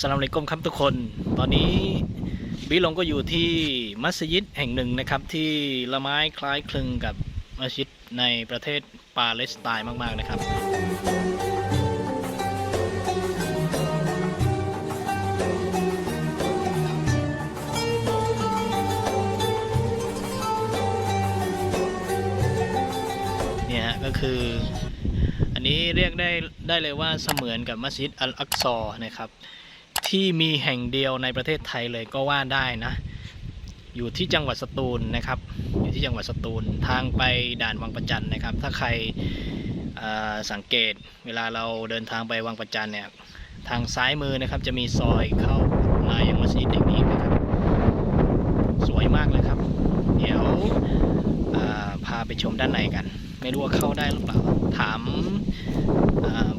สลามอะลัยกุมครับทุกคน ตอนนี้บิลงก็อยู่ที่มัสยิดแห่งหนึ่งนะครับ ที่ละไม้คล้ายคลึงกับมัสยิดในประเทศปาเลสไตน์มาก ๆ นะครับ เนี่ยฮะก็คืออันนี้เรียกได้ได้เลยว่าเสมือนกับมัสยิดอัลอักซอนะครับ ที่มีแห่งเดียวในประเทศไทยเลยก็ว่าได้นะ อยู่ที่จังหวัดสตูลนะครับ อยู่ที่จังหวัดสตูลทางไปด่านวังประจันนะครับ ถ้าใครสังเกตเวลาเราเดินทางไปวังประจันเนี่ยทางซ้ายมือนะครับจะมีซอยเข้ามาอยังมัสยิดแห่งนี้นะครับ สวยมากเลยครับ เดี๋ยวพาไปชมด้านในกัน ไม่รู้ว่าเข้าได้หรือเปล่า ถาม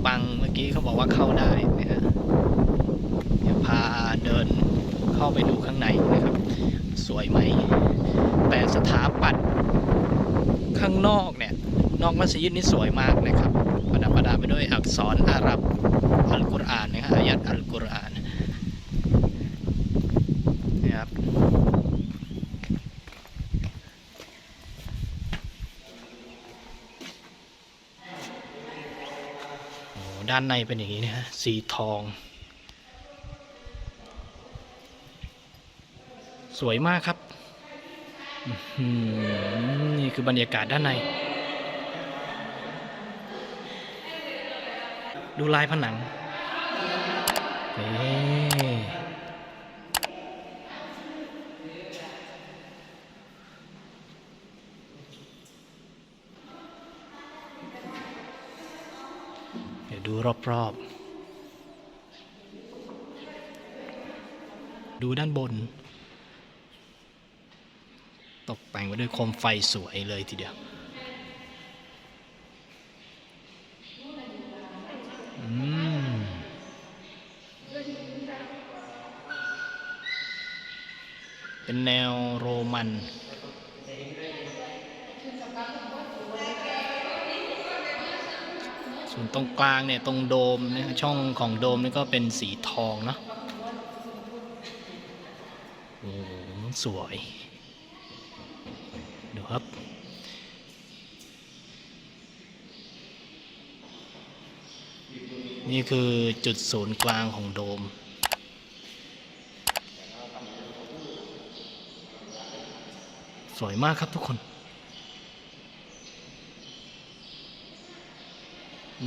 บังเมื่อกี้เขาบอกว่าเข้าได้นะฮะ เดี๋ยวพาเดินเข้าไปดูข้างในนะครับ สวยไหม แต่สถาปัตย์ข้างนอกเนี่ย นอกมัสยิดนี่สวยมากนะครับ ประดับประดาไปด้วยอักษรอาหรับอัลกุรอานนะครับอายัดอัลกุรอานนะครับด้านในเป็นอย่างนี้นะฮะสีทอง สวยมากครับนี่คือบรรยากาศด้านใน ดูลายผนังนี่เดี๋ยวดูรอบๆ ดูด้านบน ตกแต่งไว้ด้วยโคมไฟสวยเลยทีเดียวเป็นแนวโรมันส่วนตรงกลางเนี่ยตรงโดมนี่ยช่องของโดมนี่ก็เป็นสีทองเนาะโอ้โหสวย ครับ นี่คือจุดศูนย์กลางของโดม สวยมากครับทุกคน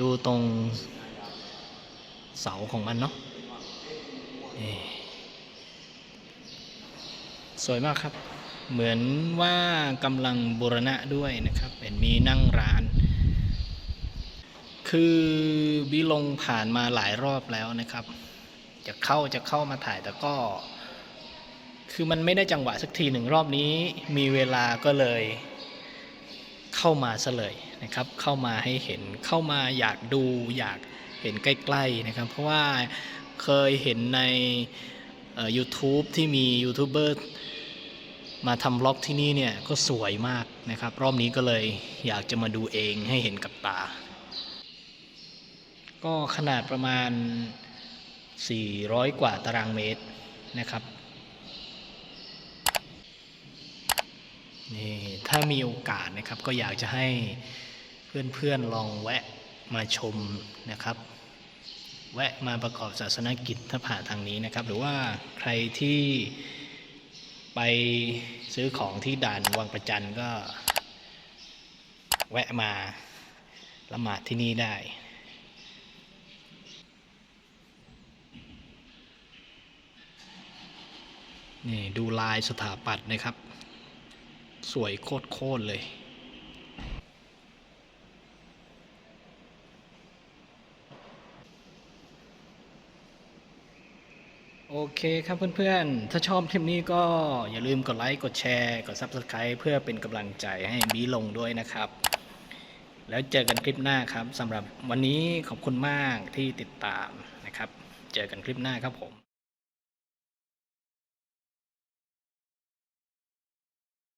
ดูตรงเสาของมันเนาะสวยมากครับ เหมือนว่ากำลังบูรณะด้วยนะครับเห็นมีนั่งร้าน คือบิลงผ่านมาหลายรอบแล้วนะครับ จะเข้าจะเข้ามาถ่ายแต่ก็ คือมันไม่ได้จังหวะสักทีหนึ่งรอบนี้ มีเวลาก็เลย เข้ามาซะเลยนะครับ เข้ามาให้เห็นเข้ามาอยากดูอยากเห็นใกล้ๆนะครับ เพราะว่าเคยเห็นใน YouTube ที่มียูทูบเบอร์ มาทำล็อกที่นี่เนี่ยก็สวยมากนะครับ รอบนี้ก็เลยอยากจะมาดูเองให้เห็นกับตา ก็ขนาดประมาณ 400 กว่าตารางเมตรนะครับนี่ถ้ามีโอกาสนะครับก็อยากจะให้เพื่อนๆลองแวะมาชมนะครับ แวะมาประกอบศาสนกิจถ้าผ่านทางนี้นะครับ หรือว่าใครที่ ไปซื้อของที่ด่านวังประจันก็ แวะมาละหมาดที่นี่ได้ นี่ดูลายสถาปัตย์นะครับ สวยโคตรๆเลย โอเคครับเพื่อนๆ ถ้าชอบคลิปนี้ก็อย่าลืมกดไลค์ กดแชร์ กด Subscribe เพื่อเป็นกำลังใจให้บีลงด้วยนะครับ แล้วเจอกันคลิปหน้าครับสำหรับวันนี้ขอบคุณมากที่ติดตามนะครับ เจอกันคลิปหน้าครับผม